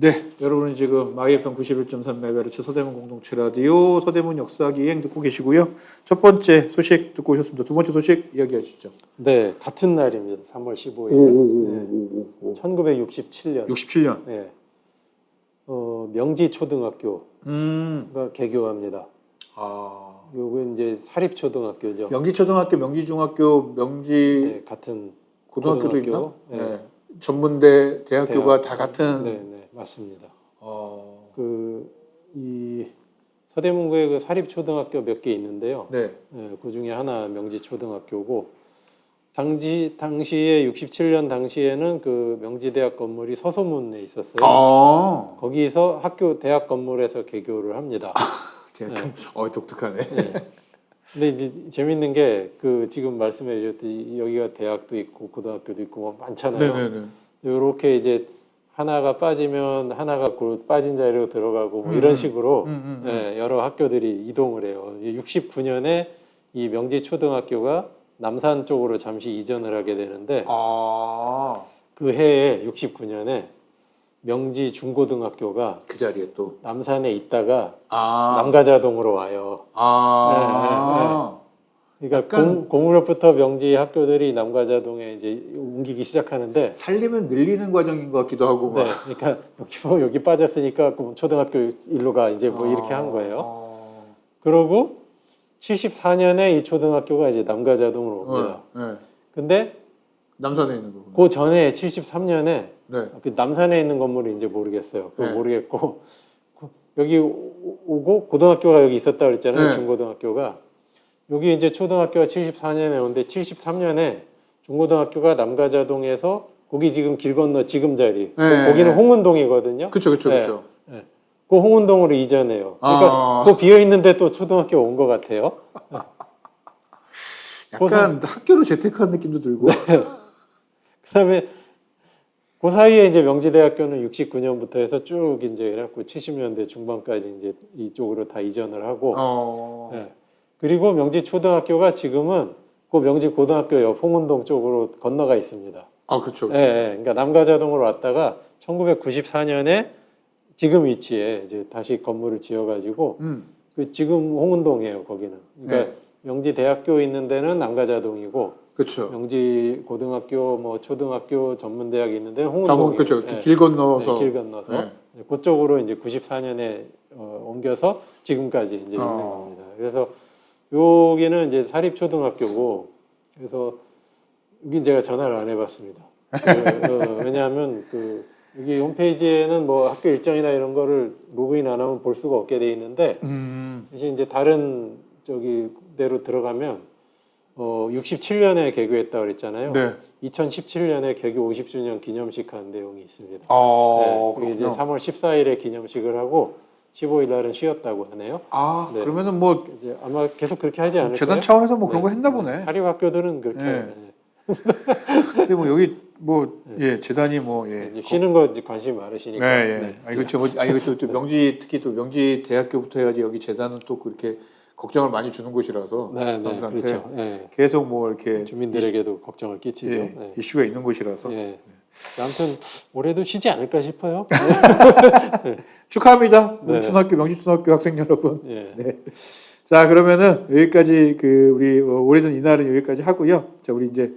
네, 여러분은 지금 마이FM 91.3MHz 서대문 공동체 라디오 서대문 역사기행 듣고 계시고요. 첫 번째 소식 듣고 오셨습니다. 두 번째 소식 이야기해 주시죠. 네, 같은 날입니다. 3월 15일. 오오오오오. 1967년. 67년. 네. 어, 명지 초등학교가 음. 개교합니다. 아. 요거 이제 사립 초등학교죠. 명지 초등학교, 명지 중학교, 명지 네, 같은 고등학교도 고등학교. 있나? 네. 네. 전문대, 대학교가 대학. 다 같은. 네, 네, 맞습니다. 어. 그이 서대문구에 그 사립 초등학교 몇 개 있는데요. 네. 네, 그 중에 하나 명지 초등학교고 당시 당시에 67년 당시에는 그 명지대학 건물이 서소문에 있었어요. 아. 거기서 학교 대학 건물에서 개교를 합니다. 제가 네. 어 독특하네. 네. 근데 이제 재밌는 게 그 지금 말씀해 주셨듯이 여기가 대학도 있고 고등학교도 있고 뭐 많잖아요. 네네네. 이렇게 이제 하나가 빠지면 하나가 그 빠진 자리로 들어가고 뭐 음, 이런 음. 식으로 음, 음, 음. 예, 여러 학교들이 이동을 해요. 69년에 이 명지 초등학교가 남산 쪽으로 잠시 이전을 하게 되는데 아. 그 해에 69년에 명지 중고등학교가 그 자리에 또. 남산에 있다가 아. 남가자동으로 와요. 아. 그러니까 약간- 공, 공으로부터 명지 학교들이 남가자동에 이제 옮기기 시작하는데 살리면 늘리는 과정인 것 같기도 하고. 네, 막. 그러니까 여기 뭐 여기 빠졌으니까 그럼 초등학교 일로 가 이제 뭐 이렇게 한 거예요. 아. 그러고 74년에 이 초등학교가 이제 남가자동으로 옵니다. 네. 네. 근데 남산에 있는 거구나. 그 전에 73년에 네. 그 남산에 있는 건물은 이제 모르겠어요. 그거 네. 모르겠고 그 여기 오- 오고 고등학교가 여기 있었다 그랬잖아요. 네. 중고등학교가 여기 이제 초등학교가 74년에 오는데 73년에 중고등학교가 남가자동에서 거기 지금 길 건너 지금 자리 네. 거기는 홍은동이거든요. 그렇죠, 그렇죠, 네. 그렇죠. 그 홍은동으로 이전해요. 그러니까 아. 그 비어 있는데 또 초등학교 온 것 같아요. 약간 학교로 재테크한 느낌도 들고. 네. 그다음에 그 사이에 이제 명지대학교는 69년부터 해서 쭉 이제 이래갖고 70년대 중반까지 이제 이쪽으로 다 이전을 하고 어. 예. 그리고 명지 초등학교가 지금은 그 명지 고등학교 옆 홍은동 쪽으로 건너가 있습니다. 아, 그렇죠. 예, 예. 그러니까 남가자동으로 왔다가 1994년에 지금 위치에 이제 다시 건물을 지어가지고 음. 그 지금 홍은동이에요 거기는. 그러니까 네. 명지 대학교 있는 데는 남가자동이고 그렇죠. 명지 고등학교 뭐 초등학교 전문대학이 있는데 다 홍은동 보면 그렇죠. 길 건너서. 길 건너서 네. 그쪽으로 이제 94년에 어, 옮겨서 지금까지 이제 있는 어. 겁니다. 그래서 여기는 이제 사립 초등학교고 그래서 여기 제가 전화를 안 해봤습니다. 그, 어, 왜냐하면 그 여기 홈페이지에는 뭐 학교 일정이나 이런 거를 로그인 안 하면 볼 수가 없게 돼 있는데 음. 대신 이제 다른 저기 데로 들어가면 어 67년에 개교했다 그랬잖아요. 네. 2017년에 개교 50주년 기념식 한 내용이 있습니다. 아, 네, 이제 그렇군요. 3월 14일에 기념식을 하고 15일 날은 쉬었다고 하네요. 아, 네. 그러면은 뭐 이제 아마 계속 그렇게 하지 않을까요? 재단 차원에서 뭐 그런 네. 거 했나 보네. 사립 학교들은 그렇게 네. 네. 근데 뭐 여기 뭐 네. 예, 재단이 뭐 예. 이제 쉬는 거 이제 관심이 많으시니까. 네, 예. 네. 아 이거 저 뭐, 아 이거 또, 또 명지 특히 또 명지 대학교부터 해가지고 여기 재단은 또 그렇게 걱정을 많이 주는 곳이라서 네, 네, 사람들한테 그렇죠. 네. 계속 뭐 이렇게 주민들에게도 걱정을 끼치죠. 예, 네. 이슈가 있는 곳이라서 예. 아무튼 올해도 쉬지 않을까 싶어요. 축하합니다. 네. 우리 초등학교 명지초등학교 학생 여러분. 예. 네. 자 그러면은 여기까지 그 우리 어, 오래전 이날은 여기까지 하고요. 자 우리 이제